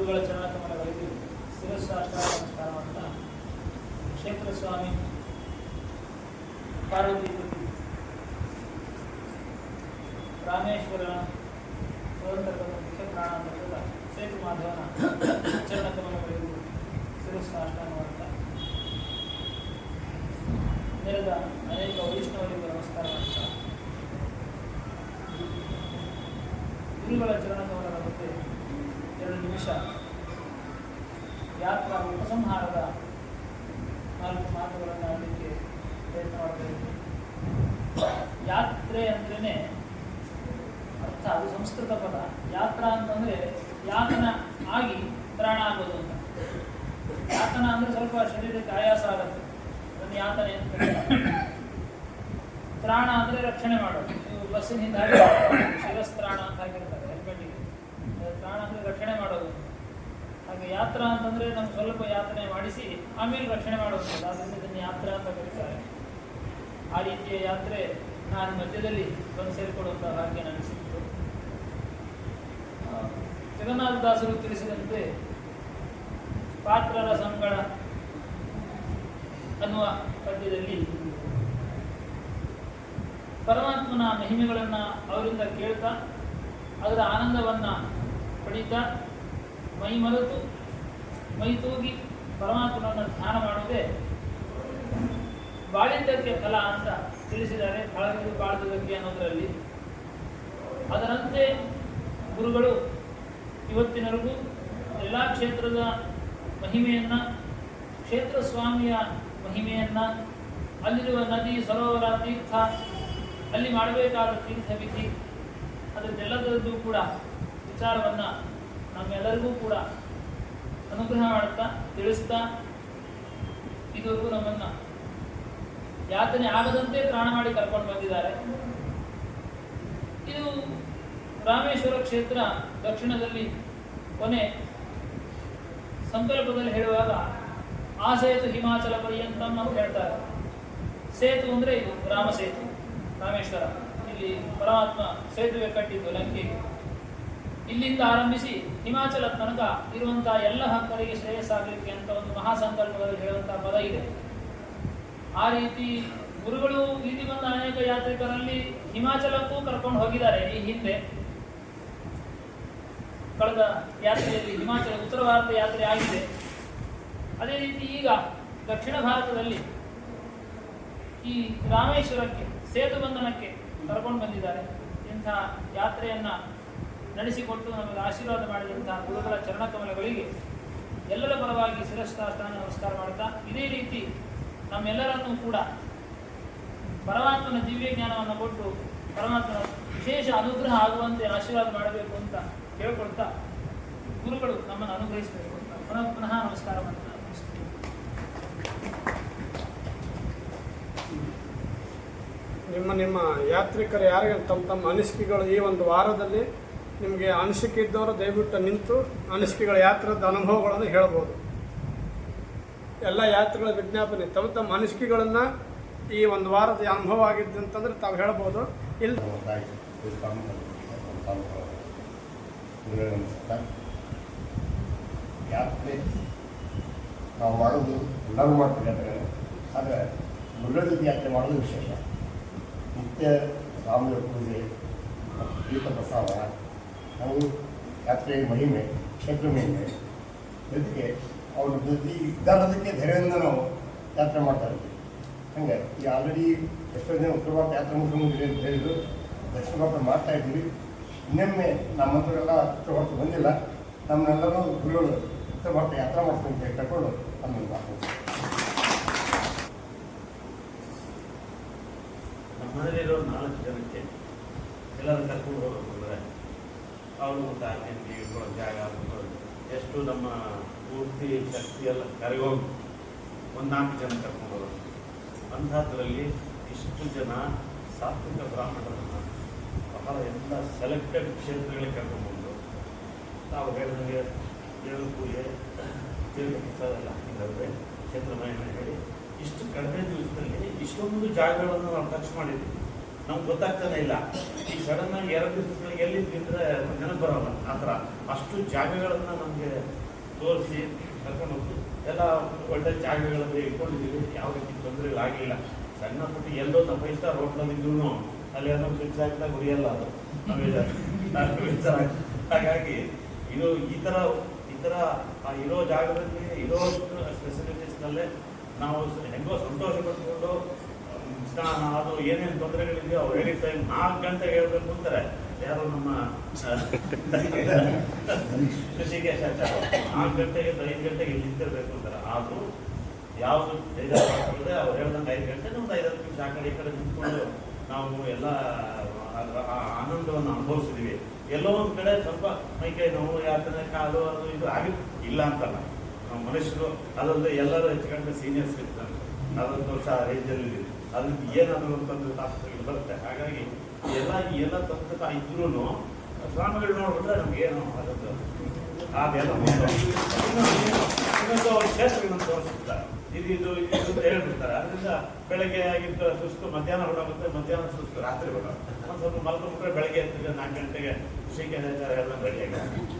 ಗುರುಗಳ ಚರಣಕಮಲಗಳಿಗೆ ಶಿರಸ್ಸಾಷ್ಟಾಂಗ ನಮಸ್ಕಾರ ಮಾಡ್ತಾ ಕ್ಷೇತ್ರ ಸ್ವಾಮಿ ಪಾರ್ವತಿಪತಿ ರಾಮೇಶ್ವರ ಮುಖ್ಯ ಪ್ರಾಣಾಂತರದ ಸೇತು ಮಾಧವನ ಚರಣಕಮಲಗಳಿಗೂ ಶಿರಸ್ಸಾಷ್ಟಾಂಗ ಮಾಡ್ತಾ ನೆರೆದ ಅನೇಕ ವೈಷ್ಣವರಿಗೂ ನಮಸ್ಕಾರ ಮಾಡ್ತಾ ಗುರುಗಳ ಚರಣಕಮಲದ ಬಗ್ಗೆ ಎರಡು ನಿಮಿಷ ಯಾತ್ರಾ ಉಪಸಂಹಾರದ ನಾಲ್ಕು ಮಾತುಗಳನ್ನು ಆಡಲಿಕ್ಕೆ ಪ್ರಯತ್ನ ಮಾಡಬೇಕು ಯಾತ್ರೆ ಅಂದ್ರೇ ಅರ್ಥ, ಅದು ಸಂಸ್ಕೃತ ಪದ. ಯಾತ್ರಾ ಅಂತಂದ್ರೆ ಯಾತನ ಆಗಿ ಪ್ರಾಣ ಆಗೋದು ಅಂತ. ಯಾತನ ಅಂದ್ರೆ ಸ್ವಲ್ಪ ಶರೀರಕ್ಕೆ ಆಯಾಸ ಆಗುತ್ತೆ. ಅದನ್ನು ಯಾತನೆ ಅಂತ. ತ್ರಾಣ ಅಂದ್ರೆ ರಕ್ಷಣೆ ಮಾಡೋದು. ನೀವು ಬಸ್ಸಿನಿಂದ ಪ್ರಾಣ ಶಿರಸ್ತ್ರಾಣ ಅಂತ ಹಾಕಿರ್ತಾರೆ ಹೆಲ್ಮೆಟಿಗೆ ತ್ರಾಣ ಅಂದ್ರೆ ರಕ್ಷಣೆ ಮಾಡೋದು. ಯಾತ್ರಾ ಅಂತಂದ್ರೆ ನಮ್ಗೆ ಸ್ವಲ್ಪ ಯಾತನೆ ಮಾಡಿಸಿ ಆಮೇಲೆ ರಕ್ಷಣೆ ಮಾಡೋದು ಆದ್ದರಿಂದ ಇದನ್ನು ಯಾತ್ರ ಅಂತ ಕರೀತಾರೆ. ಆ ರೀತಿಯ ಯಾತ್ರೆ ನಾನು ಮಧ್ಯದಲ್ಲಿ ಬಂದು ಸೇರಿಕೊಡುವಂತಹ ಭಾಗ್ಯ ನನಗೆ ಸಿಕ್ತು ಜಗನ್ನಾಥದಾಸರು ತಿಳಿಸಿದಂತೆ ಪಾತ್ರರ ಸಂಗಳ ಅನ್ನುವ ಪದ್ಯದಲ್ಲಿ ಪರಮಾತ್ಮನ ಮಹಿಮೆಗಳನ್ನ ಅವರಿಂದ ಕೇಳ್ತಾ, ಅದರ ಆನಂದವನ್ನ ಪಡೀತಾ ಮೈ ಮರೆತು ಮೈ ತೂಗಿ ಪರಮಾತ್ಮನನ್ನು ಧ್ಯಾನ ಮಾಡುವುದೇ ಬಾಳಿದ್ದಕ್ಕೆ ಫಲ ಅಂತ ತಿಳಿಸಿದ್ದಾರೆ. ಬಾಳದಿದ್ದು ಬಾಳದಕ್ಕೆ ಅನ್ನೋದರಲ್ಲಿ. ಅದರಂತೆ ಗುರುಗಳು ಇವತ್ತಿನವರೆಗೂ ಎಲ್ಲ ಕ್ಷೇತ್ರದ ಮಹಿಮೆಯನ್ನು, ಕ್ಷೇತ್ರ ಸ್ವಾಮಿಯ ಮಹಿಮೆಯನ್ನು, ಅಲ್ಲಿರುವ ನದಿ ಸರೋವರ ತೀರ್ಥ, ಅಲ್ಲಿ ಮಾಡಬೇಕಾದ ತೀರ್ಥ ವಿಧಿ, ಅದರದ್ದೆಲ್ಲದರದ್ದು ಕೂಡ ವಿಚಾರವನ್ನ ನಮ್ಮೆಲ್ಲರಿಗೂ ಕೂಡ ಅನುಗ್ರಹ ಮಾಡ್ತಾ, ತಿಳಿಸ್ತಾ, ಇದುವರೆಗೂ ನಮ್ಮನ್ನ ಯಾತನೆ ಆಗದಂತೆ ತ್ರಾಣ ಮಾಡಿ ಕರ್ಕೊಂಡು ಬಂದಿದ್ದಾರೆ. ಇದು ರಾಮೇಶ್ವರ ಕ್ಷೇತ್ರ ದಕ್ಷಿಣದಲ್ಲಿ ಕೊನೆ ಸಂಕಲ್ಪದಲ್ಲಿ ಹೇಳುವಾಗ ಆ ಸೇತು ಹಿಮಾಚಲ ಪರ್ಯಂತಂ ಅಂತ ಹೇಳ್ತಾರೆ. ಸೇತು ಅಂದ್ರೆ ಇದು ರಾಮ ಸೇತು, ರಾಮೇಶ್ವರ. ಇಲ್ಲಿ ಪರಮಾತ್ಮ ಸೇತುವೆ ಕಟ್ಟಿದ್ದು ಲಂಕೆಗೆ. ಇಲ್ಲಿಂದ ಆರಂಭಿಸಿ ಹಿಮಾಚಲ ತನಕ ಇರುವಂತಹ ಎಲ್ಲ ಹಕ್ಕರಿಗೆ ಶ್ರೇಯಸ್ಸಾಗಲಿಕ್ಕೆ ಅಂತ ಒಂದು ಮಹಾಸಂಕಲ್ಪದಲ್ಲಿ ಹೇಳುವಂತಹ ಪದ ಇದೆ. ಆ ರೀತಿ ಗುರುಗಳು ಇಲ್ಲಿ ಬಂದ ಅನೇಕ ಯಾತ್ರಿಕರಲ್ಲಿ ಹಿಮಾಚಲಕ್ಕೂ ಕರ್ಕೊಂಡು ಹೋಗಿದ್ದಾರೆ ಈ ಹಿಂದೆ. ಕಳೆದ ಯಾತ್ರೆಯಲ್ಲಿ ಹಿಮಾಚಲ ಉತ್ತರ ಭಾರತ ಯಾತ್ರೆ ಆಗಿದೆ. ಅದೇ ರೀತಿ ಈಗ ದಕ್ಷಿಣ ಭಾರತದಲ್ಲಿ ಈ ರಾಮೇಶ್ವರಕ್ಕೆ, ಸೇತು ಬಂಧನಕ್ಕೆ ಕರ್ಕೊಂಡು ಬಂದಿದ್ದಾರೆ. ಇಂಥ ಯಾತ್ರೆಯನ್ನ ನಡೆಸಿಕೊಟ್ಟು ನಮಗೆ ಆಶೀರ್ವಾದ ಮಾಡಿದಂತಹ ಗುರುಗಳ ಚರಣಕಮಲಗಳಿಗೆ ಎಲ್ಲರ ಪರವಾಗಿ ಶಿರಸ್ಥಾನ ನಮಸ್ಕಾರ ಮಾಡ್ತಾ, ಇದೇ ರೀತಿ ನಮ್ಮೆಲ್ಲರನ್ನೂ ಕೂಡ ಪರಮಾತ್ಮನ ದಿವ್ಯ ಜ್ಞಾನವನ್ನು ಕೊಟ್ಟು ಪರಮಾತ್ಮನ ವಿಶೇಷ ಅನುಗ್ರಹ ಆಗುವಂತೆ ಆಶೀರ್ವಾದ ಮಾಡಬೇಕು ಅಂತ ಕೇಳ್ಕೊಳ್ತಾ ಗುರುಗಳು ನಮ್ಮನ್ನು ಅನುಗ್ರಹಿಸಬೇಕು ಅಂತ ಪುನಃ ಪುನಃ ನಮಸ್ಕಾರ ಮಾಡ್ತಾ ನಿಮ್ಮ ನಿಮ್ಮ ಯಾತ್ರಿಕರು ಯಾರಿಗೆ ತಮ್ಮ ತಮ್ಮ ಅನಿಸಿಕೆಗಳು ಈ ಒಂದು ವಾರದಲ್ಲಿ ನಿಮಗೆ ಅನಿಸಿಕೆ ಇದ್ದವರು ದಯವಿಟ್ಟು ನಿಂತು ಅನಿಸಿಕೆಗಳ ಯಾತ್ರದ ಅನುಭವಗಳನ್ನು ಹೇಳ್ಬೋದು. ಎಲ್ಲ ಯಾತ್ರೆಗಳ ವಿಜ್ಞಾಪನೆ, ತಮ್ಮ ತಮ್ಮ ಅನಿಸಿಕೆಗಳನ್ನು ಈ ಒಂದು ವಾರದ ಅನುಭವ ಆಗಿದ್ದು ಅಂತಂದ್ರೆ ತಾವು ಹೇಳ್ಬೋದು. ಇಲ್ಲ ಯಾತ್ರೆ ನಾವು ಮಾಡೋದು ಎಲ್ಲರೂ ಮಾಡ್ತೀವಿ ಅಂದರೆ ಆದರೆ ಜೊತೆ ಯಾತ್ರೆ ಮಾಡೋದು ವಿಶೇಷ. ನಿತ್ಯ ರಾಮದೇವ ಪೂಜೆ ಗೀತ ಪ್ರಸಾದ ನಾವು ಯಾತ್ರೆಯ ಮಹಿಮೆ, ಕ್ಷೇತ್ರ ಮಹಿಮೆ, ಜೊತೆಗೆ ಅವ್ರ ಜೊತೆ ಇದ್ದಾರದಕ್ಕೆ ಧೈರ್ಯದಿಂದ ನಾವು ಯಾತ್ರೆ ಮಾಡ್ತಾ ಇರ್ತೀವಿ. ಹಂಗೆ, ಈಗ ಆಲ್ರೆಡಿ ಎಷ್ಟೋ ಜನ ಉತ್ತರ ಭಾರತ ಯಾತ್ರೆ ಮುಖ್ಯಮಂತ್ರಿ ಅಂತ ಹೇಳಿದ್ರು. ದಕ್ಷಿಣ ಭಾರತ ಮಾಡ್ತಾ ಇದ್ದೀವಿ. ಇನ್ನೊಮ್ಮೆ ನಮ್ಮಂಥವರೆಲ್ಲ ಉತ್ತರ ಭಾರತ ಬಂದಿಲ್ಲ. ನಮ್ಮನ್ನೆಲ್ಲರೂ ಗುರುಗಳು ಉತ್ತರ ಭಾರತ ಯಾತ್ರೆ ಮಾಡ್ತೀನಿ ಅಂತ ಕರ್ಕೊಂಡು ನಮ್ಮನ್ನು ಮಾಡ್ತೀವಿ ನಮ್ಮನೇಲಿರೋ ನಾಲ್ಕು ಜನಕ್ಕೆ ಎಲ್ಲರೂ ಕರ್ಕೊಂಡು ಹೋಗ್ಬೇಕಂದ್ರೆ ಅವರು ಒಂದು ಇಟ್ಕೊಳ್ಳೋ ಜಾಗ. ಎಷ್ಟು ನಮ್ಮ ಪೂರ್ತಿ ಶಕ್ತಿಯೆಲ್ಲ ಕರಗೋಗಿ ಒಂದು ನಾಲ್ಕು ಜನ ಕರ್ಕೊಂಡು ಅಂಥದ್ರಲ್ಲಿ ಇಷ್ಟು ಜನ ಸಾತ್ವಿಕ ಬ್ರಾಹ್ಮಣರನ್ನು ಬಹಳ ಎಲ್ಲ ಸೆಲೆಕ್ಟೆಡ್ ಕ್ಷೇತ್ರಗಳಿಗೆ ಕರ್ಕೊಂಡು ತಾವು ಹೇಳಿದಂಗೆ ಏಳು ಪೂಜೆ ತೀರ್ಥ ಪ್ರಸಾದ ಹಾಕಿದ್ದಾರೆ. ಕ್ಷೇತ್ರ ಮಹಿಮೆ ಹೇಳಿ ಇಷ್ಟು ಕಡಿಮೆ ದಿವಸದಲ್ಲಿ ಇಷ್ಟೊಂದು ಜಾಗಗಳನ್ನು ನಾವು ಟಚ್ ಮಾಡಿದ್ವಿ ನಮ್ಗೆ ಗೊತ್ತಾಗ್ತಾನೆ ಇಲ್ಲ. ಈ ಸಡನ್ ಆಗಿ ಎರಡು ದಿವಸಗಳಿಗೆ ಎಲ್ಲಿ ಬಿದ್ದರೆ ನೆನಪು ಬರೋಲ್ಲ. ಆ ಥರ. ಅಷ್ಟು ಜಾಗಗಳನ್ನು ನಮಗೆ ತೋರಿಸಿ ಕರ್ಕೊಂಡು ಹೋಗಿ ಎಲ್ಲ ಒಳ್ಳೆ ಜಾಗಗಳಲ್ಲಿ ಇಟ್ಕೊಂಡಿದ್ದೀವಿ. ಯಾವ ರೀತಿ ತೊಂದರೆಗಳಾಗಿಲ್ಲ ಸಣ್ಣ ಪುಟ್ಟ ಎಲ್ಲೋ ನಮ್ಮ ಫೈವ್ ಸ್ಟಾರ್ ಹೋಟ್ಲಲ್ಲಿದ್ದು ಅಲ್ಲಿ ಏನೋ ಸ್ವಿಚ್ ಆಗ್ತಾ ಉರಿಯಲ್ಲ ಅದು. ಹಾಗಾಗಿ ಇದು ಈ ಥರ ಈ ಥರ ಇರೋ ಜಾಗದಲ್ಲಿ, ಇರೋ ಫೆಸಿಲಿಟೀಸ್ನಲ್ಲೇ ನಾವು ಹೆಂಗೋ ಸಂತೋಷ ಪಟ್ಕೊಂಡು ಸ್ನಾನ ಅದು ಏನೇನು ತೊಂದರೆಗಳಿದೆಯೋ ಅವ್ರು ಹೇಳಿದ ಟೈಮ್ ನಾಲ್ಕು ಗಂಟೆ ಹೇಳ್ಬೇಕು ಅಂತಾರೆ. ಯಾರು ನಮ್ಮ ಕೃಷಿಕೇಶ ನಾಲ್ಕು ಗಂಟೆಗೆ ಐದು ಗಂಟೆಗೆ ಇಲ್ಲಿ ನಿಂತಿರ್ಬೇಕು ಅಂತಾರೆ. ಆದರೂ ಯಾವುದು ಬೇಜಾರಾಗ್ತದೆ ಅವ್ರು ಹೇಳ್ದಂಗೆ ಐದು ಗಂಟೆ ಒಂದು ಐದು ಹತ್ತು ನಿಮಿಷ ಆ ಕಡೆ ಈ ಕಡೆ ನಿಂತ್ಕೊಂಡು ನಾವು ಎಲ್ಲ ಅದರ ಆ ಆನಂದವನ್ನು ಅನುಭವಿಸಿದೀವಿ ಎಲ್ಲೋ ಒಂದು ಕಡೆ ಸ್ವಲ್ಪ ಮೈಕೈ ನೋವು ಯಾತನೆ ಕಾಲು ಅದು ಇದು ಆಗಿ ಇಲ್ಲ ಅಂತಲ್ಲ. ನಾವು ಮನುಷ್ಯರು ಅದಲ್ಲದೆ ಎಲ್ಲರೂ ಹೆಚ್ಚು ಸೀನಿಯರ್ಸ್ ಇರ್ತಾರೆ. ನಲವತ್ತು ವರ್ಷ ಆ ರೇಂಜಲ್ಲಿ ಅದಕ್ಕೆ ಏನಾದರೂ ಅಂತಂದ್ರೆ ತಾಪತ್ರಗಳು ಬರುತ್ತೆ. ಹಾಗಾಗಿ ಎಲ್ಲ ಎಲ್ಲ ತಂತ್ರ ಇದ್ರೂ ಸ್ವಾಮಿಗಳು ನೋಡ್ಬಿಟ್ರೆ ನಮ್ಗೆ ಏನು ಅದೊಂದು ಅದೆಲ್ಲ ಹೇಳ್ಬಿಡ್ತಾರೆ. ಅದರಿಂದ ಬೆಳಗ್ಗೆ ಆಗಿದ್ದ ಸುಸ್ತು ಮಧ್ಯಾಹ್ನ ಹೊರಡುತ್ತೆ ಮಧ್ಯಾಹ್ನ ಸುಸ್ತು ರಾತ್ರಿ ಹೊರಡುತ್ತೆ ಒಂದು ಸ್ವಲ್ಪ ಮಲ್ಕೊಂಡ್ಬಿಟ್ರೆ ಬೆಳಗ್ಗೆ ಎತ್ತಿದ್ರೆ ನಾಲ್ಕು ಗಂಟೆಗೆ ಶ್ರೀಕೇಂದ್ರ ಎಲ್ಲ ರೆಡಿಯಾಗಿ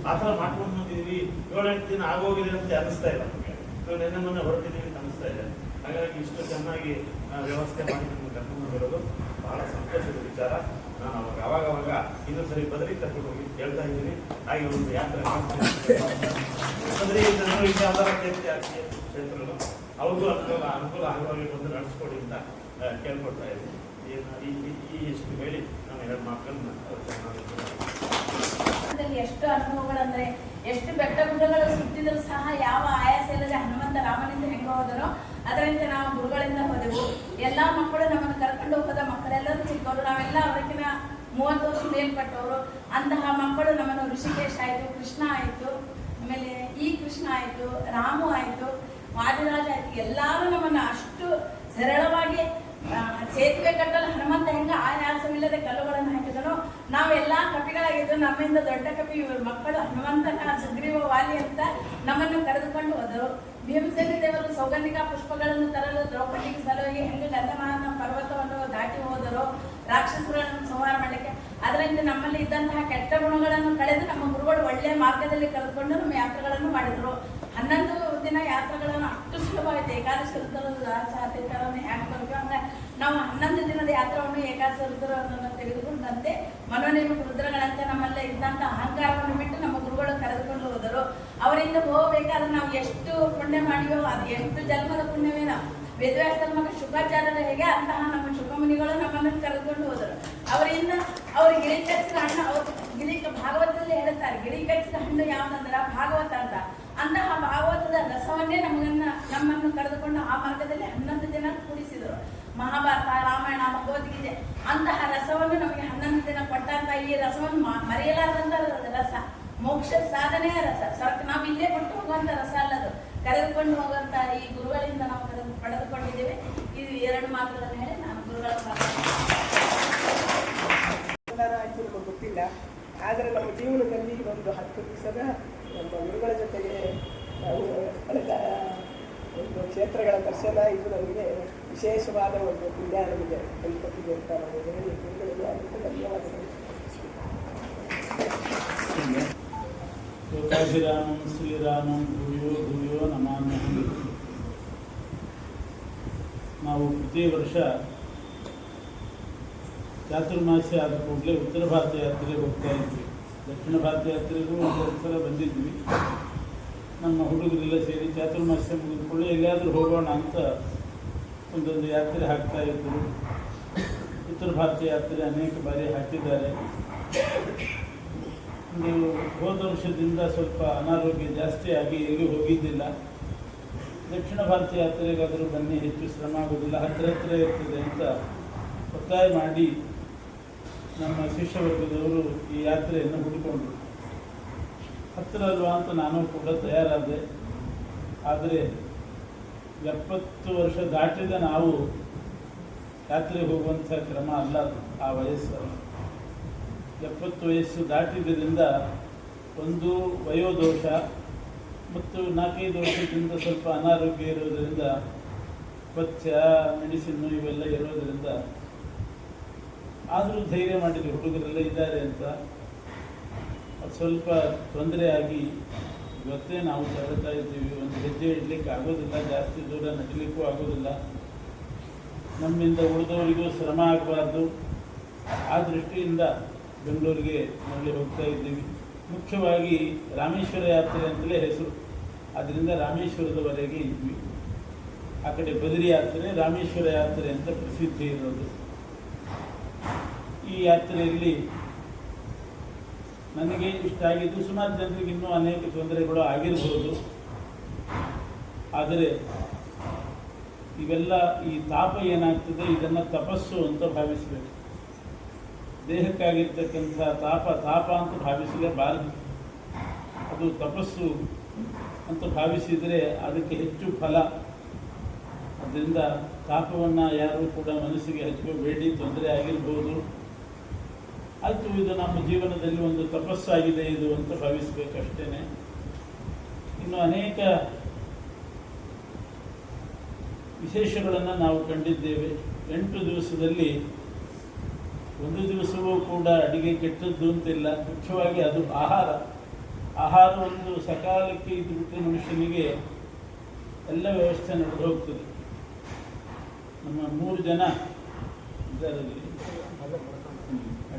ಆ ಥರ ಮಾಡ್ಕೊಂಡು ಬಂದಿದ್ದೀವಿ. ಏಳೆಂಟು ದಿನ ಆಗೋಗಿದೆ ಅಂತ ಅನಿಸ್ತಾ ಇಲ್ಲ ನಮಗೆ. ನಿನ್ನೆ ಮೊನ್ನೆ ಹೊರಟಿದ್ದೀವಿ. ಹಾಗಾಗಿ ಇಷ್ಟು ಚೆನ್ನಾಗಿ ವ್ಯವಸ್ಥೆ ಮಾಡಿ ನಮ್ಗೆ ಕರ್ಕೊಂಡು ಬಹಳ ಸಂತೋಷದ ವಿಚಾರ. ನಾನು ಅವಾಗ ಅವಾಗ ಅವಾಗ ಇನ್ನೊಂದು ಸರಿ ಬದಲಿ ಕರ್ಕೊಂಡು ಹೋಗಿ ಕೇಳ್ತಾ ಇದ್ದೀನಿ. ಹಾಗೆ ಒಂದು ಯಾತ್ರೆ ಕ್ಷೇತ್ರಗಳು. ಅವ್ರಿಗೂ ಅನುಕೂಲ ಅನುಕೂಲ ಬಂದು ನಡೆಸ್ಕೊಡಿ ಅಂತ ಕೇಳ್ಕೊಡ್ತಾ ಇದ್ದೀನಿ. ಈ ಎಷ್ಟು ಹೇಳಿ ನಾನು ಎರಡು ಮಾತುಗಳನ್ನ ಎಷ್ಟು ಅನುಭವಗಳು ಅನುಭವಗಳಂದ್ರೆ, ಎಷ್ಟು ಬೆಟ್ಟ ಗುಡ್ಡಗಳು ಸುತ್ತಿದ್ರು ಸಹ ಯಾವ ಆಯಾಸ ಇಲ್ಲದೆ ಹನುಮಂತ ರಾಮನಿಂದ ಹೆಂಗ ಅದರಂತೆ ನಾವು ಗುರುಗಳಿಂದ ಹೋದೆವು. ಎಲ್ಲ ಮಕ್ಕಳು ನಮ್ಮನ್ನು ಕರ್ಕೊಂಡು ಹೋಗದ ಮಕ್ಕಳೆಲ್ಲರೂ ಚಿಕ್ಕವರು ನಾವೆಲ್ಲ ಅವರಿಗಿನ ಮೂವತ್ತು ವರ್ಷ ಮೇಲ್ಪಟ್ಟವರು. ಅಂತಹ ಮಕ್ಕಳು ನಮ್ಮನ್ನು ಋಷಿಕೇಶ್ ಆಯಿತು, ಕೃಷ್ಣ ಆಯಿತು, ಆಮೇಲೆ ಈ ಕೃಷ್ಣ ಆಯಿತು, ರಾಮು ಆಯಿತು, ವಾದಿರಾಜ ಆಯಿತು. ಎಲ್ಲರೂ ನಮ್ಮನ್ನು ಅಷ್ಟು ಸರಳವಾಗಿ ಸೇತುವೆ ಕಟ್ಟಲು ಹನುಮಂತ ಹೆಂಗ ಆಯಾಸವಿಲ್ಲದೆ ಕಲ್ಲುಗಳನ್ನು ಹಾಕಿದನು ನಾವೆಲ್ಲ ಕಪಿಗಳಾಗಿದ್ದು ನಮ್ಮಿಂದ ದೊಡ್ಡ ಕಪಿ ಇವರು ಮಕ್ಕಳು ಹನುಮಂತನ ಸುಗ್ರೀವ ವಾಲಿ ಅಂತ ನಮ್ಮನ್ನು ಕರೆದುಕೊಂಡು ಹೋದರು. ಭೀಮಸೇನ ದೇವರು ಸೌಗಂಧಿಕ ಪುಷ್ಪಗಳನ್ನು ತರಲು ದ್ರೌಪದಿ ಸಲುವಾಗಿ ಹೆಂಗ ಗಂಧಮಾನ ಪರ್ವತವನ್ನು ದಾಟಿ ಹೋದರು ರಾಕ್ಷಸರನ್ನು ಸಂಹಾರ ಮಾಡಲಿಕ್ಕೆ. ಅದರಿಂದ ನಮ್ಮಲ್ಲಿ ಇದ್ದಂತಹ ಕೆಟ್ಟ ಗುಣಗಳನ್ನು ಕಳೆದು ನಮ್ಮ ಗುರುಗಳು ಒಳ್ಳೆಯ ಮಾರ್ಗದಲ್ಲಿ ಕರೆದುಕೊಂಡು ನಮ್ಮ ಯಾತ್ರೆಗಳನ್ನು ಮಾಡಿದರು. ಹನ್ನೊಂದು ದಿನ ಯಾತ್ರೆಗಳನ್ನು ಅಷ್ಟು ಸುಲಭವಾಯಿತು. ಏಕಾದಶಿ ರುದ್ರನ್ನು ಹ್ಯಾಕ್ ಬರಬೇಕು? ಅಂದ್ರೆ ನಾವು ಹನ್ನೊಂದು ದಿನದ ಯಾತ್ರವನ್ನು ಏಕಾದಶಿ ರುದ್ರವನ್ನು ತೆಗೆದುಕೊಂಡಂತೆ ಮನೋನಿಮಿಕ ರುದ್ರಗಳಂತೆ ನಮ್ಮಲ್ಲೇ ಇದ್ದಂಥ ಅಹಂಕಾರವನ್ನು ಬಿಟ್ಟು ನಮ್ಮ ಗುರುಗಳು ಕರೆದುಕೊಂಡು ಹೋದರು. ಅವರಿಂದ ಹೋಗಬೇಕಾದ್ರೆ ನಾವು ಎಷ್ಟು ಪುಣ್ಯ ಮಾಡಿವೋ, ಅದು ಎಷ್ಟು ಜನ್ಮದ ಪುಣ್ಯವೇನೋ ವೇದವ್ಯಾಸರ ಮಗ ಶುಕಾಚಾರ್ಯರ ಹೇಗೆ ಅಂತಹ ನಮ್ಮ ಶುಭಮುನಿಗಳು ನಮ್ಮನ್ನು ಕರೆದುಕೊಂಡು ಹೋದರು. ಅವರಿಂದ ಅವರು ಗಿಳಿ ಕಚ್ಚಿದ ಹಣ್ಣು, ಅವರು ಗಿಳಿ ಭಾಗವತದಲ್ಲಿ ಹೇಳುತ್ತಾರೆ ಗಿಳಿ ಕಚ್ಚಿದ ಹಣ್ಣು ಯಾವುದಂದ್ರೆ ಭಾಗವತ ಅಂತ. ಅಂತಹ ಭಾಗವತದ ರಸವನ್ನೇ ನಮಗನ್ನ ನಮ್ಮನ್ನು ಕರೆದುಕೊಂಡು ಆ ಮಾರ್ಗದಲ್ಲಿ ಹನ್ನೊಂದು ದಿನ ಕೂಡಿಸಿದರು. ಮಹಾಭಾರತ, ರಾಮಾಯಣ, ಭಗವದ್ಗೀತೆ, ಅಂತಹ ರಸವನ್ನು ನಮಗೆ ಹನ್ನೊಂದು ದಿನ ಕೊಟ್ಟಂತ ಈ ರಸವನ್ನು ಮರೆಯಲಾರದಂತ ರಸ. ಮೋಕ್ಷ ಸಾಧನೆಯ ರಸ. ಸರ್ ನಾವು ಇಲ್ಲೇ ಕೊಟ್ಟು ಹೋಗುವಂತ ರಸ ಅಲ್ಲದು. ಕರೆದುಕೊಂಡು ಹೋಗುವಂತ ಈ ಗುರುಗಳಿಂದ ನಾವು ಕರೆದು ಪಡೆದುಕೊಂಡಿದ್ದೇವೆ. ಇದು ಎರಡು ಮಾತುಗಳನ್ನು ಹೇಳಿ ನಾನು ಗುರುಗಳ ಗೊತ್ತಿಲ್ಲ. ಆದರೆ ನಮ್ಮ ಜೀವನದಲ್ಲಿ ಒಂದು ಹತ್ತು ದಿವಸದ ನಮ್ಮ ಗುರುಗಳ ಜೊತೆಗೆ ನಾವು ಕಳೆದ ಒಂದು ಕ್ಷೇತ್ರಗಳ ದರ್ಶನ ಇದು ನಮಗೆ ವಿಶೇಷವಾದ ಒಂದು ಪುಣ್ಯ ನಮಗೆ ಕಲ್ಪಟ್ಟಿದೆ ಅಂತ ನಾವು ಹೇಳಿ ಗುರುಗಳಿಗೆ ಅದಕ್ಕೆ ಧನ್ಯವಾದಗಳು. ಶ್ರೀರಾಮಂ ಭೂಯೋ ಭೂಯೋ ನಮಾಮ್ಯಹಂ. ನಾವು ಪ್ರತಿ ವರ್ಷ ಚಾತುರ್ಮಾಸ್ಯ ಆದ ಕೂಡಲೇ ಉತ್ತರ ಭಾರತ ಯಾತ್ರೆಗೆ ಹೋಗ್ತಾ ಇದ್ವಿ. ದಕ್ಷಿಣ ಭಾರತ ಯಾತ್ರೆಗೂ ಒಂದು ಸಲ ಬಂದಿದ್ವಿ. ನಮ್ಮ ಹುಡುಗರೆಲ್ಲ ಸೇರಿ ಚಾತುರ್ಮಾಸ್ಯ ಮುಗಿದುಕೊಳ್ಳಿ ಎಲ್ಲಿಯಾದರೂ ಹೋಗೋಣ ಅಂತ ಒಂದೊಂದು ಯಾತ್ರೆ ಹಾಕ್ತಾ ಇದ್ದರು ಉತ್ತರ ಭಾರತ ಯಾತ್ರೆ ಅನೇಕ ಬಾರಿ ಹಾಕಿದ್ದಾರೆ. ನೀವು ಹೋದ ವರ್ಷದಿಂದ ಸ್ವಲ್ಪ ಅನಾರೋಗ್ಯ ಜಾಸ್ತಿ ಆಗಿ ಹೋಗಿದ್ದಿಲ್ಲ. ದಕ್ಷಿಣ ಭಾರತ ಯಾತ್ರೆಗಾದರೂ ಬನ್ನಿ, ಹೆಚ್ಚು ಶ್ರಮ ಆಗೋದಿಲ್ಲ ಹತ್ತಿರ ಹತ್ತಿರ ಇರ್ತದೆ ಅಂತ ಒತ್ತಾಯ ಮಾಡಿ ನಮ್ಮ ಶಿಷ್ಯವರ್ಗದವರು ಈ ಯಾತ್ರೆಯನ್ನು ಹುಡುಕೊಂಡರು ಹತ್ತಿರ ಅಲ್ವಾ ಅಂತ ನಾನು ಕೂಡ ತಯಾರಾದೆ. ಆದರೆ ಎಪ್ಪತ್ತು ವರ್ಷ ದಾಟಿದ ನಾವು ಯಾತ್ರೆಗೆ ಹೋಗುವಂಥ ಕ್ರಮ ಅಲ್ಲ ಆ ವಯಸ್ಸು ಎಪ್ಪತ್ತು ವಯಸ್ಸು ದಾಟಿದ್ದರಿಂದ ಒಂದು ವಯೋದೋಷ ಮತ್ತು ನಾಲ್ಕೈದು ವರ್ಷದಿಂದ ಸ್ವಲ್ಪ ಅನಾರೋಗ್ಯ ಇರೋದರಿಂದ, ಪಥ್ಯ, ಮೆಡಿಸಿನ್ನು ಇವೆಲ್ಲ ಇರೋದರಿಂದ ಆದರೂ ಧೈರ್ಯ ಮಾಡಿದ್ವಿ ಹುಡುಗರೆಲ್ಲ ಇದ್ದಾರೆ ಅಂತ ಸ್ವಲ್ಪ ತೊಂದರೆ ಆಗಿ ಇವತ್ತೇ ನಾವು ತಗೊಳ್ತಾ ಇದ್ದೀವಿ. ಒಂದು ಹೆಜ್ಜೆ ಇಡಲಿಕ್ಕೆ ಆಗೋದಿಲ್ಲ, ಜಾಸ್ತಿ ದೂರ ನಡಿಲಿಕ್ಕೂ ಆಗೋದಿಲ್ಲ. ನಮ್ಮಿಂದ ಉಳಿದವರಿಗೂ ಶ್ರಮ ಆಗಬಾರ್ದು. ಆ ದೃಷ್ಟಿಯಿಂದ ಬೆಂಗಳೂರಿಗೆ ಮರಳಿ ಹೋಗ್ತಾ ಇದ್ದೀವಿ. ಮುಖ್ಯವಾಗಿ ರಾಮೇಶ್ವರ ಯಾತ್ರೆ ಅಂತಲೇ ಹೆಸರು. ಅದರಿಂದ ರಾಮೇಶ್ವರದವರೆಗೆ ಇದ್ವಿ. ಆ ಕಡೆ ಬದರಿ ಯಾತ್ರೆ, ರಾಮೇಶ್ವರ ಯಾತ್ರೆ ಅಂತ ಪ್ರಸಿದ್ಧಿ ಇರೋದು. ಈ ಯಾತ್ರೆಯಲ್ಲಿ ನನಗೆ ಇಷ್ಟ ಆಗಿದ್ದು ಸುಮಾರು ಜನರಿಗೆ ಇನ್ನೂ ಅನೇಕ ತೊಂದರೆಗಳು ಆಗಿರಬಹುದು ಆದರೆ ಇವೆಲ್ಲ ಈ ತಾಪ ಏನಾಗ್ತದೆ, ಇದನ್ನು ತಪಸ್ಸು ಅಂತ ಭಾವಿಸಬೇಕು. ದೇಹಕ್ಕಾಗಿರ್ತಕ್ಕಂಥ ತಾಪ ತಾಪ ಅಂತ ಭಾವಿಸಲೇಬಾರದು ಅದು ತಪಸ್ಸು ಅಂತ ಭಾವಿಸಿದರೆ ಅದಕ್ಕೆ ಹೆಚ್ಚು ಫಲ. ಅದರಿಂದ ತಾಪವನ್ನು ಯಾರೂ ಕೂಡ ಮನಸ್ಸಿಗೆ ಹಚ್ಕೋಬೇಡಿ, ತೊಂದರೆ ಆಗಿರ್ಬೋದು. ಆಯಿತು, ಇದು ನಮ್ಮ ಜೀವನದಲ್ಲಿ ಒಂದು ತಪಸ್ಸಾಗಿದೆ, ಇದು ಅಂತ ಭಾವಿಸಬೇಕಷ್ಟೇ ಇನ್ನು ಅನೇಕ ವಿಶೇಷಗಳನ್ನು ನಾವು ಕಂಡಿದ್ದೇವೆ. ಎಂಟು ದಿವಸದಲ್ಲಿ ಒಂದು ದಿವಸವೂ ಕೂಡ ಅಡುಗೆ ಕೆಟ್ಟದ್ದು ಅಂತಿಲ್ಲ. ಮುಖ್ಯವಾಗಿ ಅದು ಆಹಾರ. ಆಹಾರ ಒಂದು ಸಕಾಲಕ್ಕೆ ಇದು ಮನುಷ್ಯನಿಗೆ ಎಲ್ಲ ವ್ಯವಸ್ಥೆ ನಡೆದು ಹೋಗ್ತದೆ. ನಮ್ಮ ಮೂರು ಜನ ಇದರಲ್ಲಿ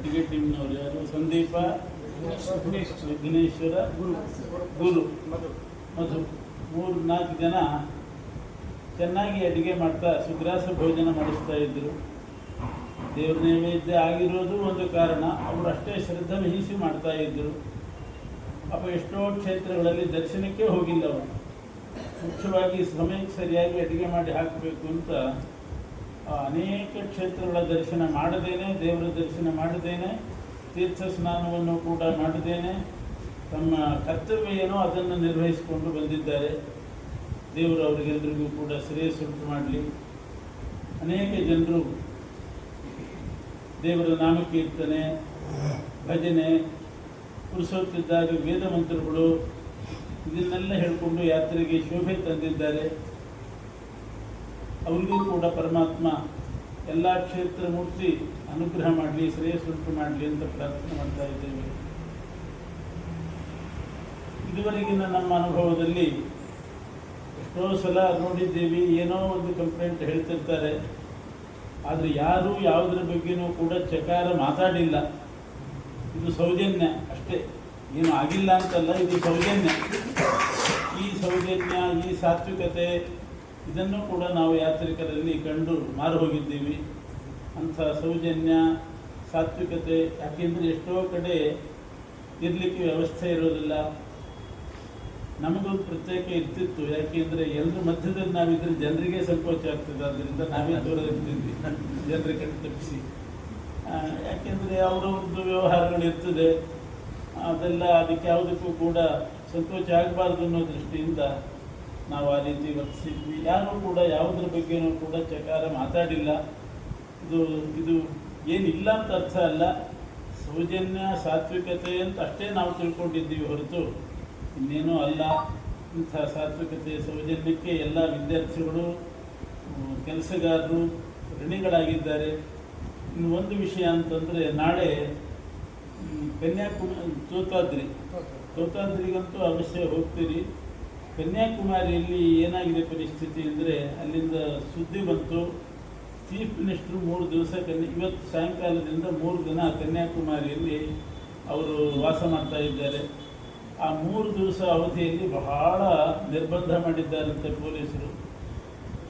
ಅಡಿಗೆ ಟೀಮ್ನವರು ಯಾರು? ಸಂದೀಪ ವಿಘ್ನೇಶ್ವರ ಗುರು. ಗುರು. ಮಧು. ಮೂರು, ನಾಲ್ಕು ಜನ ಚೆನ್ನಾಗಿ ಅಡುಗೆ ಮಾಡ್ತಾ, ಸುಗ್ರಾಸ ಭೋಜನ ಮಾಡಿಸ್ತಾ ಇದ್ದರು ದೇವ್ರ ನೈವೇದ್ಯ ಆಗಿರೋದು ಒಂದು ಕಾರಣ. ಅವರು ಅಷ್ಟೇ ಶ್ರದ್ಧೆ ವಹಿಸಿ ಮಾಡ್ತಾ ಇದ್ದರು ಅಪ್ಪ ಎಷ್ಟೋ ಕ್ಷೇತ್ರಗಳಲ್ಲಿ ದರ್ಶನಕ್ಕೆ ಹೋಗಿಲ್ಲ ಅವರು. ಮುಖ್ಯವಾಗಿ ಸಮಯಕ್ಕೆ ಸರಿಯಾಗಿ ಅಡುಗೆ ಮಾಡಿ ಹಾಕಬೇಕು ಅಂತ ಅನೇಕ ಕ್ಷೇತ್ರಗಳ ದರ್ಶನ ಮಾಡದೇನೆ, ದೇವರ ದರ್ಶನ ಮಾಡಿದ್ದೇನೆ ತೀರ್ಥ ಸ್ನಾನವನ್ನು ಕೂಡ ಮಾಡಿದ್ದೇನೆ ತಮ್ಮ ಕರ್ತವ್ಯ ಏನೋ ಅದನ್ನು ನಿರ್ವಹಿಸಿಕೊಂಡು ಬಂದಿದ್ದಾರೆ. ದೇವರು ಅವರಿಗೆಲ್ಲರಿಗೂ ಕೂಡ ಶ್ರೇಯಸ್ಸುಂಟು ಮಾಡಲಿ. ಅನೇಕ ಜನರು ದೇವರ ನಾಮಕೀರ್ತನೆ, ಭಜನೆ ಪುರುಷೋತ್ತಿದ್ದಾರೆ ವೇದ ಮಂತ್ರಗಳು, ಇದನ್ನೆಲ್ಲ ಹೇಳಿಕೊಂಡು ಯಾತ್ರೆಗೆ ಶೋಭೆ ತಂದಿದ್ದಾರೆ. ಅವರಿಗೂ ಕೂಡ ಪರಮಾತ್ಮ ಎಲ್ಲ ಕ್ಷೇತ್ರ ಮೂರ್ತಿ ಅನುಗ್ರಹ ಮಾಡಲಿ ಶ್ರೇಯಸ್ಸುಂಟು ಮಾಡಲಿ ಅಂತ ಪ್ರಾರ್ಥನೆ ಮಾಡ್ತಾ ಇದ್ದೇವೆ. ಇದುವರೆಗಿನ ನಮ್ಮ ಅನುಭವದಲ್ಲಿ ಎಷ್ಟೋ ಸಲ ನೋಡಿದ್ದೀವಿ, ಏನೋ ಒಂದು ಕಂಪ್ಲೇಂಟ್ ಹೇಳ್ತಿರ್ತಾರೆ. ಆದರೆ ಯಾರೂ ಯಾವುದ್ರ ಬಗ್ಗೆನೂ ಕೂಡ ಚಕಾರ ಮಾತಾಡಿಲ್ಲ. ಇದು ಸೌಜನ್ಯ ಅಷ್ಟೇ. ಏನು ಆಗಿಲ್ಲ ಅಂತಲ್ಲ, ಇದು ಸೌಜನ್ಯ. ಈ ಸೌಜನ್ಯ, ಈ ಸಾತ್ವಿಕತೆ ಇದನ್ನು ಕೂಡ ನಾವು ಯಾತ್ರಿಕರಲ್ಲಿ ಕಂಡು ಮಾರು ಹೋಗಿದ್ದೀವಿ ಅಂಥ ಸೌಜನ್ಯ, ಸಾತ್ವಿಕತೆ, ಯಾಕೆಂದರೆ ಎಷ್ಟೋ ಕಡೆ ಇರಲಿಕ್ಕೆ ವ್ಯವಸ್ಥೆ ಇರೋದಿಲ್ಲ. ನಮಗೊಂದು ಪ್ರತ್ಯೇಕ ಇರ್ತಿತ್ತು. ಯಾಕೆಂದರೆ ಎಲ್ಲರ ಮಧ್ಯದಲ್ಲಿ ನಾವಿದ್ರೆ ಜನರಿಗೆ ಸಂಕೋಚ ಆಗ್ತದೆ. ಆದ್ದರಿಂದ ನಾವೇ ದೂರ ಇರ್ತಿದ್ವಿ ಜನರ ಕಡೆ ತಪ್ಪಿಸಿ. ಯಾಕೆಂದರೆ ಅವರವ್ರದ್ದು ವ್ಯವಹಾರಗಳು ಇರ್ತದೆ. ಅದೆಲ್ಲ ಅದಕ್ಕೆ ಯಾವುದಕ್ಕೂ ಕೂಡ ಸಂಕೋಚ ಆಗಬಾರ್ದು ಅನ್ನೋ ದೃಷ್ಟಿಯಿಂದ ನಾವು ಆ ರೀತಿ ವರ್ತಿಸಿದ್ವಿ. ಯಾರೂ ಕೂಡ ಯಾವುದ್ರ ಬಗ್ಗೆನೂ ಕೂಡ ಚಕಾರ ಮಾತಾಡಿಲ್ಲ. ಇದು ಇದು ಏನಿಲ್ಲ ಅಂತ ಅರ್ಥ ಅಲ್ಲ. ಸೌಜನ್ಯ, ಸಾತ್ವಿಕತೆ ಅಂತ ಅಷ್ಟೇ ನಾವು ತಿಳ್ಕೊಂಡಿದ್ದೀವಿ ಹೊರತು ಇನ್ನೇನೂ ಅಲ್ಲ. ಇಂಥ ಸಾತ್ವಿಕತೆ, ಸೌಜನ್ಯಕ್ಕೆ ಎಲ್ಲ ವಿದ್ಯಾರ್ಥಿಗಳು ಕೆಲಸಗಾರರು ಋಣಿಗಳಾಗಿದ್ದಾರೆ. ಇನ್ನು ಒಂದು ವಿಷಯ ಅಂತಂದರೆ ನಾಳೆ ಕನ್ಯಾಕುಮಾರಿ, ತೋತಾದ್ರಿ. ತೋತಾದ್ರಿಗಂತೂ ಅವಶ್ಯ ಹೋಗ್ತೀರಿ. ಕನ್ಯಾಕುಮಾರಿಯಲ್ಲಿ ಏನಾಗಿದೆ ಪರಿಸ್ಥಿತಿ ಅಂದರೆ ಅಲ್ಲಿಂದ ಸುದ್ದಿ ಬಂತು. ಚೀಫ್ ಮಿನಿಸ್ಟ್ರು ಮೂರು ದಿವಸ ಕನ್ಯಾ, ಇವತ್ತು ಸಾಯಂಕಾಲದಿಂದ ಮೂರು ದಿನ ಕನ್ಯಾಕುಮಾರಿಯಲ್ಲಿ ಅವರು ವಾಸ ಮಾಡ್ತಾ ಇದ್ದಾರೆ. ಆ ಮೂರು ದಿವಸ ಅವಧಿಯಲ್ಲಿ ಬಹಳ ನಿರ್ಬಂಧ ಮಾಡಿದ್ದಾರಂತೆ ಪೊಲೀಸರು.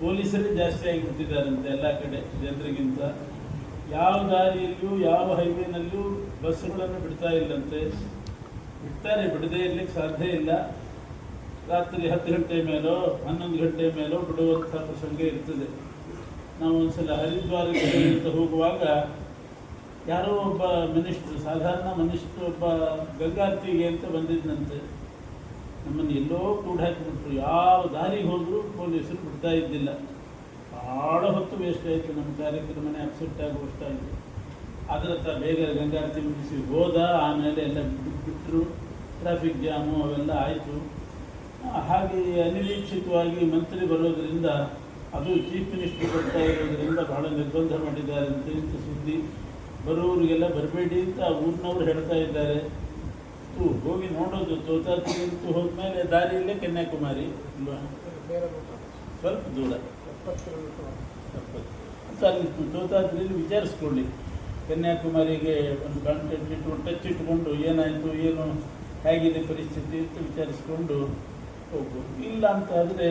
ಪೊಲೀಸರೇ ಜಾಸ್ತಿ ಆಗಿಬಿಟ್ಟಿದ್ದಾರಂತೆ ಎಲ್ಲ ಕಡೆ ಜನರಿಗಿಂತ. ಯಾವ ದಾರಿಯಲ್ಲಿಯೂ ಯಾವ ಹೈವೇನಲ್ಲಿಯೂ ಬಸ್ಸುಗಳನ್ನು ಬಿಡ್ತಾ ಇಲ್ಲಂತೆ. ಬಿಡ್ತಾರೆ, ಬಿಡದೇ ಇರಲಿಕ್ಕೆ ಸಾಧ್ಯ ಇಲ್ಲ. ರಾತ್ರಿ ಹತ್ತು ಗಂಟೆ ಮೇಲೋ, ಹನ್ನೊಂದು ಗಂಟೆ ಮೇಲೋ ಬಿಡುವಂಥ ಪ್ರಸಂಗ ಇರ್ತದೆ. ನಾವು ಒಂದ್ಸಲ ಹರಿದ್ವಾರಕ್ಕೆ ಅಂತ ಹೋಗುವಾಗ ಯಾರೋ ಒಬ್ಬ ಮಿನಿಸ್ಟ್ರು ಸಾಧಾರಣ ಮಿನಿಸ್ಟ್ರು ಒಬ್ಬ ಗಂಗಾರ್ತಿಗೆ ಅಂತ ಬಂದಿದ್ದಂತೆ ನಮ್ಮನ್ನು ಎಲ್ಲೋ ಕೂಡ ಹಾಕಿಬಿಟ್ರು. ಯಾವ ದಾರಿಗೆ ಹೋದರೂ ಪೊಲೀಸರು ಬಿಡ್ತಾ ಇದ್ದಿಲ್ಲ. ಭಾಳ ಹೊತ್ತು ವೇಸ್ಟ್ ಆಯಿತು. ನಮ್ಮ ಕಾರ್ಯಕ್ರಮನೇ ಅಪ್ಸೆಟ್ ಆಗುವಷ್ಟಾಯಿತು ಅದರ ಹತ್ರ ಬೇಗ ಗಂಗಾರತಿ ಮುಗಿಸಿ ಹೋದ, ಆಮೇಲೆ ಎಲ್ಲ ಬಿಟ್ಟರು ಟ್ರಾಫಿಕ್ ಜಾಮು ಅವೆಲ್ಲ ಆಯಿತು. ಹಾಗೆ ಅನಿರೀಕ್ಷಿತವಾಗಿ ಮಂತ್ರಿ ಬರೋದರಿಂದ ಅದು ಚೀಫ್ ಮಿನಿಸ್ಟರ್ ಬರ್ತಾ ಇರೋದರಿಂದ ಬಹಳ ನಿರ್ಬಂಧ ಮಾಡಿದ್ದಾರೆ ಅಂತ ಇಂಥ ಸುದ್ದಿ. ಬರೋರಿಗೆಲ್ಲ ಬರಬೇಡಿ ಅಂತ ಊರಿನವ್ರು ಹೇಳ್ತಾ ಇದ್ದಾರೆ. ತು, ಹೋಗಿ ನೋಡೋದು ತೋತಾತಿ ಅಂತ ಹೋದ್ಮೇಲೆ ದಾರಿಯಲ್ಲೇ ಕನ್ಯಾಕುಮಾರಿ ಸ್ವಲ್ಪ ದೂರ. ಅಂತ ಅಲ್ಲಿ ತೋತಾದ್ರಿಯಲ್ಲಿ ವಿಚಾರಿಸ್ಕೊಳ್ಳಿ. ಕನ್ಯಾಕುಮಾರಿಗೆ ಒಂದು ಕಾಂಟ್ಯಾಕ್ಟ್ ಇಟ್ಟು ಟಚ್ ಇಟ್ಕೊಂಡು ಏನಾಯಿತು, ಏನು, ಹೇಗಿದೆ ಪರಿಸ್ಥಿತಿ ಅಂತ ವಿಚಾರಿಸ್ಕೊಂಡು ಹೋಗ್ಬೋದು ಇಲ್ಲ ಅಂತ ಆದರೆ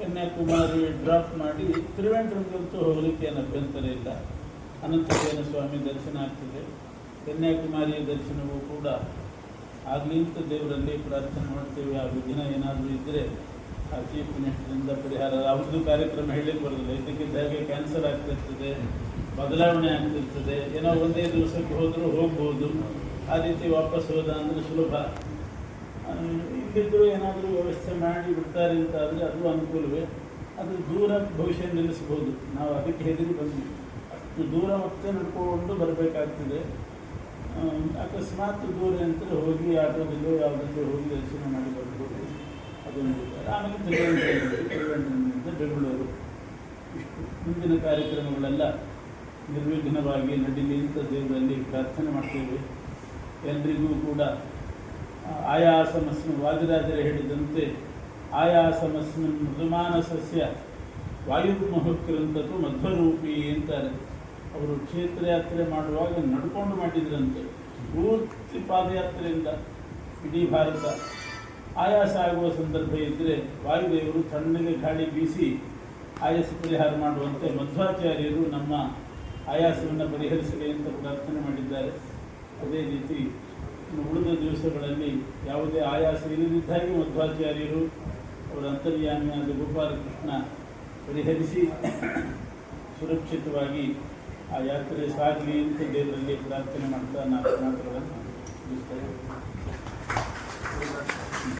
ಕನ್ಯಾಕುಮಾರಿ ಡ್ರಾಪ್ ಮಾಡಿ ತ್ರಿವೇಂದ್ರಂಗಂತೂ ಹೋಗಲಿಕ್ಕೆ ಏನು ಅಭ್ಯಂತರ ಇಲ್ಲ. ಅನಂತಶಯನ ಸ್ವಾಮಿ ದರ್ಶನ ಆಗ್ತದೆ. ಕನ್ಯಾಕುಮಾರಿಯ ದರ್ಶನವೂ ಕೂಡ ಆಗಲಿಂತ ದೇವರಲ್ಲಿ ಪ್ರಾರ್ಥನೆ ಮಾಡ್ತೇವೆ. ಆ ವಿಘ್ನ ಏನಾದರೂ ಇದ್ದರೆ ಆ ಚೀಫ್ ಮಿನಿಸ್ಟರಿಂದ ಪರಿಹಾರ. ಅವ್ರದ್ದು ಕಾರ್ಯಕ್ರಮ ಹೇಳಲಿಕ್ಕೆ ಬರೋದಿಲ್ಲ. ಇದಕ್ಕಿದ್ದ ಹಾಗೆ ಕ್ಯಾನ್ಸರ್ ಆಗ್ತಿರ್ತದೆ, ಬದಲಾವಣೆ ಆಗ್ತಿರ್ತದೆ. ಏನೋ ಒಂದೇ ದಿವಸಕ್ಕೆ ಹೋದರೂ ಹೋಗ್ಬೋದು. ಆ ರೀತಿ ವಾಪಸ್ ಹೋದ ಅಂದರೆ ಸುಲಭ. ಇಲ್ಲಿದ್ದರೂ ಏನಾದರೂ ವ್ಯವಸ್ಥೆ ಮಾಡಿ ಬಿಡ್ತಾರೆ ಅಂತ ಆದರೆ ಅದು ಅನುಕೂಲವೇ. ಅದು ದೂರ ಭವಿಷ್ಯ ನಿಲ್ಲಿಸ್ಬೋದು. ನಾವು ಅದಕ್ಕೆ ಹೆದರಿ ಬಂದ್ವಿ. ಅಷ್ಟು ದೂರ ಮತ್ತೆ ನಡ್ಕೊಂಡು ಬರಬೇಕಾಗ್ತದೆ. ಅಕಸ್ಮಾತ್ ದೂರ ಅಂತ ಹೋಗಿ ಆಟೋದಲ್ಲೋ ಯಾವುದಲ್ಲೋ ಹೋಗಿ ದರ್ಶನ ಮಾಡಿ ಬರ್ಬೋದು. ಅದೊಂದು. ಆಮೇಲೆ ತಿರುವನಂತಪುರದಿಂದ ಬೆಂಗಳೂರು. ಇಷ್ಟು ಮುಂದಿನ ಕಾರ್ಯಕ್ರಮಗಳೆಲ್ಲ ನಿರ್ವಿಘ್ನವಾಗಿ ನಡೀಲಿ ಅಂತ ದೇವರಲ್ಲಿ ಪ್ರಾರ್ಥನೆ ಮಾಡ್ತೇವೆ. ಎಲ್ರಿಗೂ ಕೂಡ ಆ, ಆಯಾಸಮಸ್ನು ವಾದಿರಾಜರು ಹೇಳಿದಂತೆ ಮೃದುಮಾನ ಸಸ್ಯ ವಾಯುಮುಹಕ್ರಂಥದ್ದು ಮಧ್ವರೂಪಿ ಅಂತಾರೆ. ಅವರು ಕ್ಷೇತ್ರಯಾತ್ರೆ ಮಾಡುವಾಗ ನಡ್ಕೊಂಡು ಮಾಡಿದ್ರಂತೆ. ಪೂರ್ತಿ ಪಾದಯಾತ್ರೆಯಿಂದ ಇಡೀ ಭಾರತ ಆಯಾಸ ಆಗುವ ಸಂದರ್ಭ ಇದ್ದರೆ ವಾಯುದೇವರು ತಣ್ಣಗೆ ಗಾಳಿ ಬೀಸಿ ಆಯಾಸ ಪರಿಹಾರ ಮಾಡುವಂತೆ ಮಧ್ವಾಚಾರ್ಯರು ನಮ್ಮ ಆಯಾಸವನ್ನು ಪರಿಹರಿಸಲಿ ಅಂತ ಪ್ರಾರ್ಥನೆ ಮಾಡಿದ್ದಾರೆ. ಅದೇ ರೀತಿ ಉಳಿದ ದಿವಸಗಳಲ್ಲಿ ಯಾವುದೇ ಆಯಾಸ ಇಲ್ಲದಿದ್ದಾಗಿ ಮಧ್ವಾಚಾರ್ಯರು ಅವರ ಅಂತರ್ಯಾಮಿಯಾದ ಗೋಪಾಲಕೃಷ್ಣ ಪರಿಹರಿಸಿ ಸುರಕ್ಷಿತವಾಗಿ ಆ ಯಾತ್ರೆ ಸಾಗಲಿ ಅಂತ ದೇವರಲ್ಲಿ ಪ್ರಾರ್ಥನೆ ಮಾಡ್ತಾ ನಾನು ಮಾತುಗಳನ್ನು